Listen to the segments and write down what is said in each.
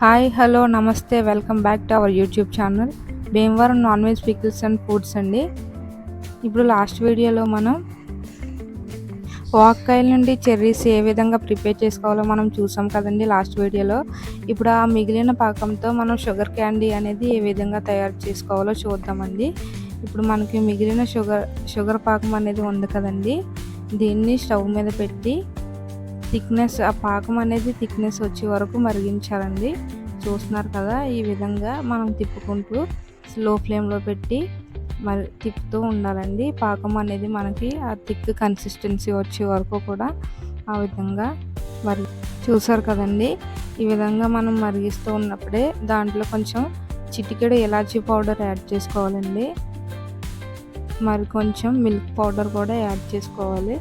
Hi hello namaste welcome back to our YouTube channel. Bhimavaram non veg pickles and foods అండి. ఇప్పుడు last వీడియోలో మనం వాక్కాయల నుండి cherries ఏ విధంగా ప్రిపేర్ చేసుకోవాలో మనం చూసాం కదండి లాస్ట్ వీడియోలో. ఇప్పుడు ఆ మిగిలిన పాకంతో మనం షుగర్ క్యాండీ అనేది ఏ విధంగా తయారు చేసుకోవాలో చూద్దామండి. ఇప్పుడు మనకి మిగిలిన షుగర్ షుగర్ పాకం అనేది ఉంది కదండి. దీన్ని స్టవ్ మీద పెట్టి థిక్నెస్ ఆ పాకం అనేది థిక్నెస్ వచ్చే వరకు మరిగించాలండి. చూస్తున్నారు కదా ఈ విధంగా మనం తిప్పుకుంటూ స్లో ఫ్లేమ్లో పెట్టి మరి తిప్పుతూ ఉండాలండి. పాకం అనేది మనకి ఆ థిక్ కన్సిస్టెన్సీ వచ్చే వరకు కూడా ఆ విధంగా మరి చూసారు కదండి ఈ విధంగా మనం మరిగిస్తూ ఉన్నప్పుడే దాంట్లో కొంచెం చిటికెడు ఎలాచీ పౌడర్ యాడ్ చేసుకోవాలండి. మరి కొంచెం మిల్క్ పౌడర్ కూడా యాడ్ చేసుకోవాలి.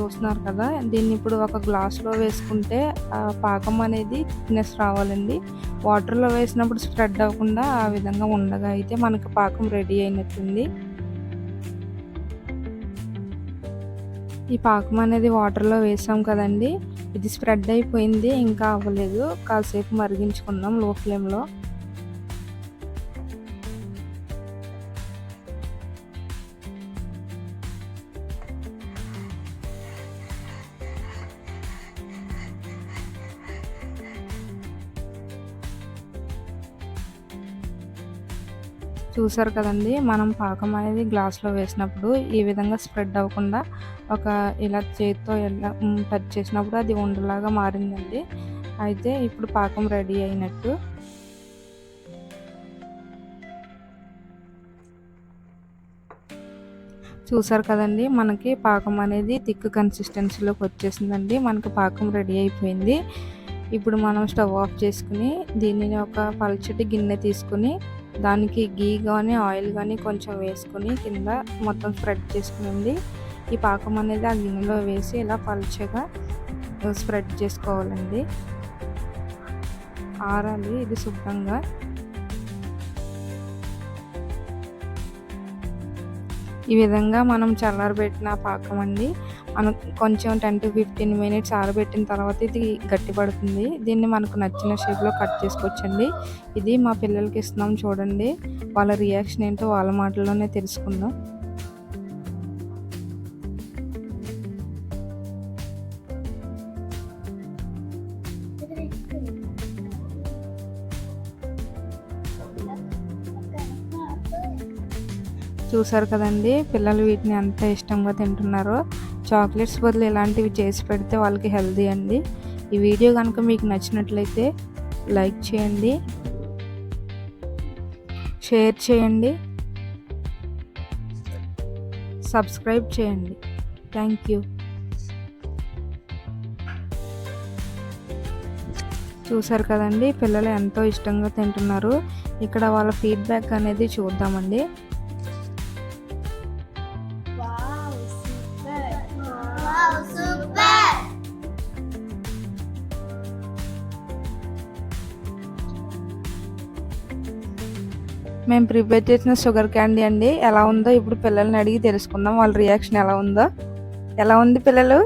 చూస్తున్నారు కదా దీన్ని ఇప్పుడు ఒక గ్లాస్లో వేసుకుంటే ఆ పాకం అనేది థిక్నెస్ రావాలండి. వాటర్లో వేసినప్పుడు స్ప్రెడ్ అవ్వకుండా ఆ విధంగా ఉండగా అయితే మనకు పాకం రెడీ అయినట్టుంది. ఈ పాకం అనేది వాటర్లో వేసాం కదండి ఇది స్ప్రెడ్ అయిపోయింది ఇంకా అవ్వలేదు. కాసేపు మరిగించుకుందాం లో. ఫ్లేమ్లో చూసారు కదండి మనం పాకం అనేది గ్లాస్లో వేసినప్పుడు ఈ విధంగా స్ప్రెడ్ అవ్వకుండా ఒక ఇలా చేతితో ఎలా టచ్ చేసినప్పుడు అది ఉండలాగా మారిందండి. అయితే ఇప్పుడు పాకం రెడీ అయినట్టు. చూసారు కదండి మనకి పాకం అనేది థిక్ కన్సిస్టెన్సీలోకి వచ్చేసిందండి. మనకి పాకం రెడీ అయిపోయింది. ఇప్పుడు మనం స్టవ్ ఆఫ్ చేసుకుని దీనిని ఒక పల్చటి గిన్నె తీసుకుని దానికి గీ కానీ ఆయిల్ కానీ కొంచెం వేసుకొని కింద మొత్తం స్ప్రెడ్ చేసుకునండి ఈ పాకం అనేది ఆ గిన్నెలో వేసి ఇలా పలుచగా స్ప్రెడ్ చేసుకోవాలండి. ఆరాలి ఇది శుభ్రంగా. ఈ విధంగా మనం చల్లారబెట్టిన పాకం అండి. మనం కొంచెం టెన్ టు ఫిఫ్టీన్ మినిట్స్ ఆరబెట్టిన తర్వాత ఇది గట్టిపడుతుంది. దీన్ని మనకు నచ్చిన షేప్లో కట్ చేసుకోవచ్చండి. ఇది మా పిల్లలకి ఇస్తున్నాం చూడండి. వాళ్ళ రియాక్షన్ ఏంటో వాళ్ళ మాటల్లోనే తెలుసుకుందాం. చూసారు కదండి పిల్లలు వీటిని ఎంత ఇష్టంగా తింటున్నారో. చాక్లెట్స్ బదులు ఇలాంటివి చేసి పెడితే వాళ్ళకి హెల్దీ అండి. ఈ వీడియో కనుక మీకు నచ్చినట్లయితే లైక్ చేయండి. షేర్ చేయండి. సబ్స్క్రైబ్ చేయండి. Thank you. చూసారు కదండి పిల్లలు ఎంతో ఇష్టంగా తింటున్నారు. ఇక్కడ వాళ్ళ ఫీడ్బ్యాక్ అనేది చూద్దామండి. మేము ప్రిపేర్ చేసిన షుగర్ క్యాండీ అండి ఎలా ఉందో ఇప్పుడు పిల్లల్ని అడిగి తెలుసుకుందాం వాళ్ళ రియాక్షన్ ఎలా ఉందో. ఎలా ఉంది పిల్లలు?